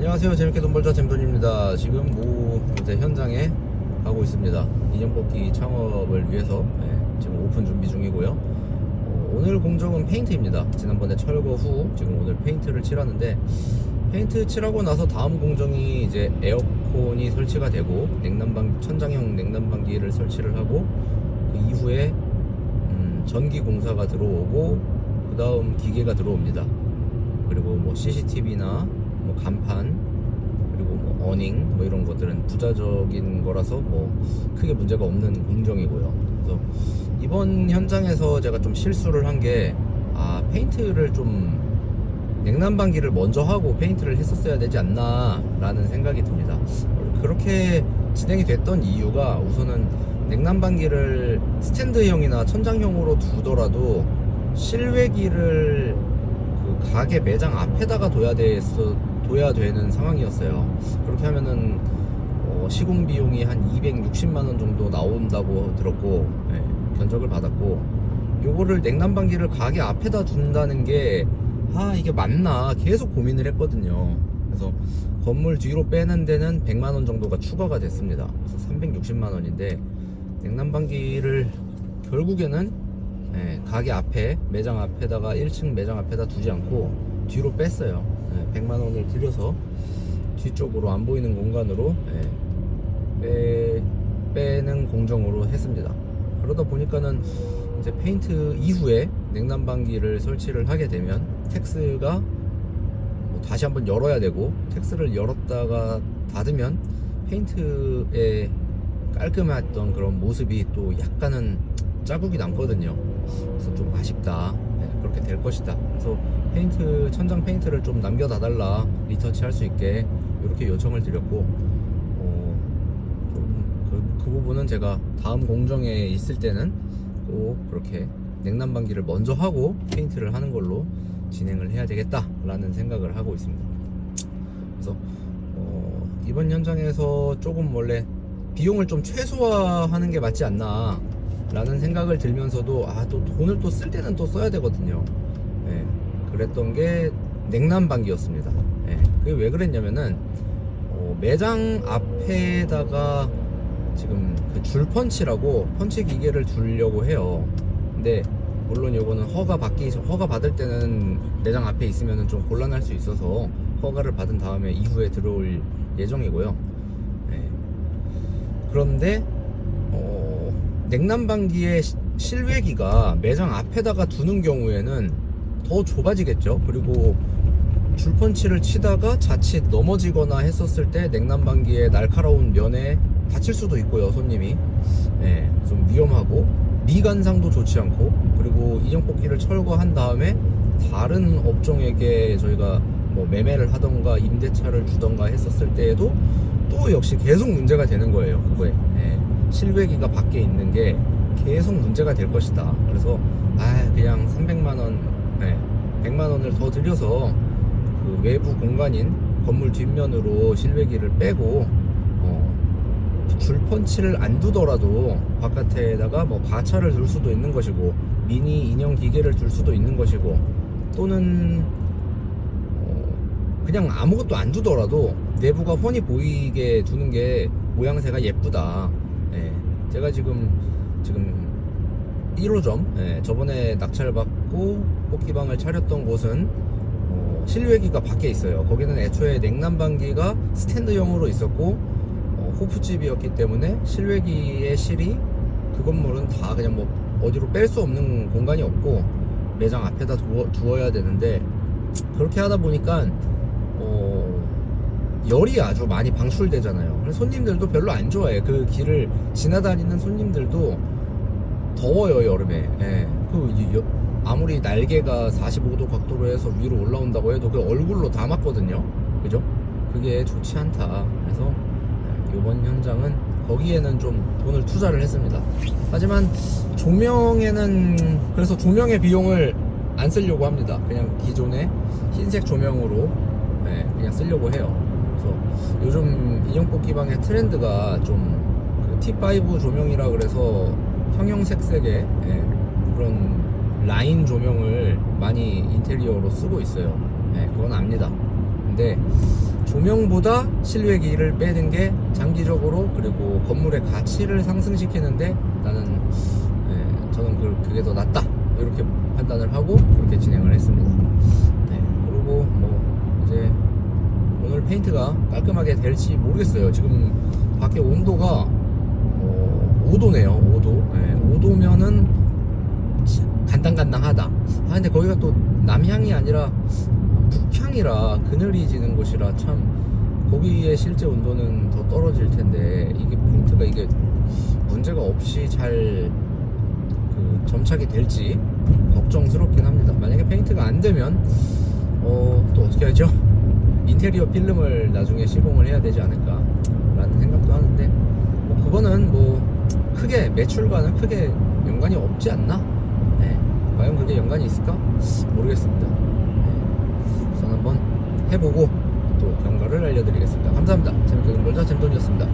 안녕하세요. 재밌게 돈 벌자 잼돈입니다. 지금 모 이제 현장에 가고 있습니다. 인형 뽑기 창업을 위해서 예, 지금 오픈 준비 중이고요. 어, 오늘 공정은 페인트입니다. 지난번에 철거 후 지금 오늘 페인트를 칠하는데 페인트 칠하고 나서 다음 공정이 이제 에어컨이 설치가 되고 냉난방 천장형 냉난방기를 설치를 하고 그 이후에 음, 전기 공사가 들어오고 그 다음 기계가 들어옵니다. 그리고 뭐 CCTV나 뭐 간판 그리고 뭐 어닝 뭐 이런 것들은 부자적인 거라서 뭐 크게 문제가 없는 공정이고요. 그래서 이번 현장에서 제가 좀 실수를 한 게 아 페인트를 좀 냉난방기를 먼저 하고 페인트를 했었어야 되지 않나라는 생각이 듭니다. 그렇게 진행이 됐던 이유가 우선은 냉난방기를 스탠드형이나 천장형으로 두더라도 실외기를 그 가게 매장 앞에다가 둬야 됐어 둬야 되는 상황이었어요. 그렇게 하면은 어, 시공 비용이 한 260만 원 정도 나온다고 들었고 예, 견적을 받았고 요거를 냉난방기를 가게 앞에다 둔다는 게 아 이게 맞나 계속 고민을 했거든요. 그래서 건물 뒤로 빼는 데는 100만 원 정도가 추가가 됐습니다. 그래서 360만 원인데 냉난방기를 결국에는 예, 가게 앞에 매장 앞에다가 1층 매장 앞에다 두지 않고 뒤로 뺐어요. 예, 100만 원을 들여서 뒤쪽으로 안 보이는 공간으로 예, 빼, 빼는 공정으로 했습니다. 그러다 보니까는 이제 페인트 이후에 냉난방기를 설치를 하게 되면 텍스가 뭐 다시 한번 열어야 되고 텍스를 열었다가 닫으면 페인트의 깔끔했던 그런 모습이 또 약간은 자국이 남거든요. 그래서 좀 아쉽다. 네, 그렇게 될 것이다. 그래서 페인트 천장 페인트를 좀 남겨다달라 리터치 할 수 있게 이렇게 요청을 드렸고 어, 좀그 그 부분은 제가 다음 공정에 있을 때는 꼭 그렇게 냉난방기를 먼저 하고 페인트를 하는 걸로 진행을 해야 되겠다라는 생각을 하고 있습니다. 그래서 어, 이번 현장에서 조금 원래 비용을 좀 최소화하는 게 맞지 않나 라는 생각을 들면서도 아 또 돈을 또 쓸 때는 또 써야 되거든요. 예, 그랬던 게 냉난방기였습니다. 예, 그게 왜 그랬냐면은 어, 매장 앞에다가 지금 그 줄 펀치라고 펀치 기계를 두려고 해요. 근데 물론 요거는 허가 받기 허가 받을 때는 매장 앞에 있으면은 좀 곤란할 수 있어서 허가를 받은 다음에 이후에 들어올 예정이고요. 예. 그런데 어, 냉난방기의 시- 실외기가 매장 앞에다가 두는 경우에는 더 좁아지겠죠. 그리고 줄펀치를 치다가 자칫 넘어지거나 했었을 때 냉난방기의 날카로운 면에 다칠 수도 있고요, 손님이. 네, 좀 위험하고 미관상도 좋지 않고 그리고 인형 뽑기를 철거한 다음에 다른 업종에게 저희가 뭐 매매를 하던가 임대차를 주던가 했었을 때에도 또 역시 계속 문제가 되는 거예요 그거에 예, 실외기가 밖에 있는 게 계속 문제가 될 것이다 그래서 아 그냥 300만원 예, 100만 원을 더 들여서 그 외부 공간인 건물 뒷면으로 실외기를 빼고 어, 줄 펀치를 안 두더라도 바깥에다가 뭐 가차를 둘 수도 있는 것이고 미니 인형 기계를 둘 수도 있는 것이고 또는 어, 그냥 아무것도 안 두더라도 내부가 훤히 보이게 두는 게 모양새가 예쁘다. 예, 제가 지금 지금 1호점 예, 저번에 낙찰 받고 뽑기방을 차렸던 곳은 어, 실외기가 밖에 있어요. 거기는 애초에 냉난방기가 스탠드형으로 있었고 어, 호프집이었기 때문에 실외기의 실이 그 건물은 다 그냥 뭐 어디로 뺄 수 없는 공간이 없고 매장 앞에다 두어, 두어야 되는데 그렇게 하다 보니까 어, 열이 아주 많이 방출되잖아요. 그래서 손님들도 별로 안 좋아해. 그 길을 지나다니는 손님들도 더워요 여름에. 예. 그 아무리 날개가 45도 각도로 해서 위로 올라온다고 해도 그 얼굴로 다 맞거든요. 그죠? 그게 좋지 않다. 그래서 예, 이번 현장은 거기에는 좀 돈을 투자를 했습니다. 하지만 조명에는 그래서 조명의 비용을 안 쓰려고 합니다. 그냥 기존의 흰색 조명으로 예, 그냥 쓰려고 해요. 그래서 요즘 인형 뽑 기방의 트렌드가 좀 그 T5 조명이라 그래서 형형색색의 예, 그런 라인 조명을 많이 인테리어로 쓰고 있어요. 예, 그건 압니다. 근데 조명보다 실외 기를 빼는 게 장기적으로 그리고 건물의 가치를 상승시키는데 나는 예, 저는 그, 그게 더 낫다 이렇게 판단을 하고 그렇게 진행을 했습니다. 네, 그리고 뭐 이제 오늘 페인트가 깔끔하게 될지 모르겠어요. 지금 밖에 온도가 어, 5도네요. 5도. 예, 5도면은 간당간당하다. 아 근데 거기가 또 남향이 아니라 북향이라 그늘이 지는 곳이라 참 거기에 실제 온도는 더 떨어질 텐데 이게 페인트가 이게 문제가 없이 잘 그 점착이 될지 걱정스럽긴 합니다. 만약에 페인트가 안 되면 어, 또 어떻게 하죠? 인테리어 필름을 나중에 시공을 해야 되지 않을까라는 생각도 하는데 뭐 그거는 뭐 크게 매출과는 크게 연관이 없지 않나? 네. 과연 그게 연관이 있을까? 모르겠습니다. 네. 우선 한번 해보고 또 경과를 알려드리겠습니다. 감사합니다. 재밌게 놀자 잼돈이었습니다.